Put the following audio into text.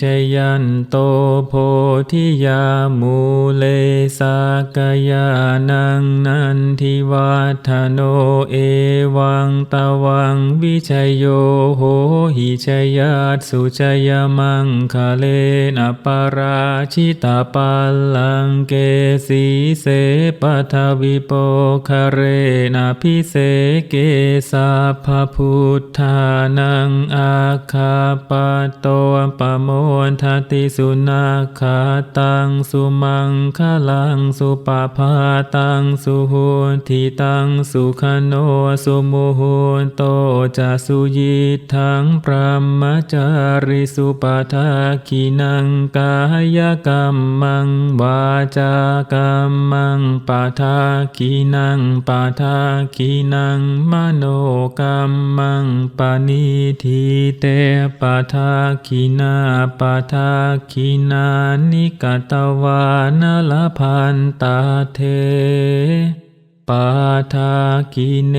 ชยันโตโพธิยามูเลสากยานังนันทิวัฒโนเอวังตะวังวิชยโยโหหิชยัตสุชยมังคะเลนะปาราชิตาปัลลังเกสีเสปทวิโปคะเรนะพิเศเกสาพพุทธานังอาคาปโตปโมนทติสุนาคาตังสุมังคลังสุปาพาตังสุโหทิตังสุขโนสุโมโหโตจะสุยิทังพระมจาริสุปาทาคินังกายกรรมังวาจากรรมังปาทาคินังปาทาคินังมโนกรรมังปานิทิเตปาทาคินาปาทาคินานิกตวานลพันตาเท ปาทาคิเน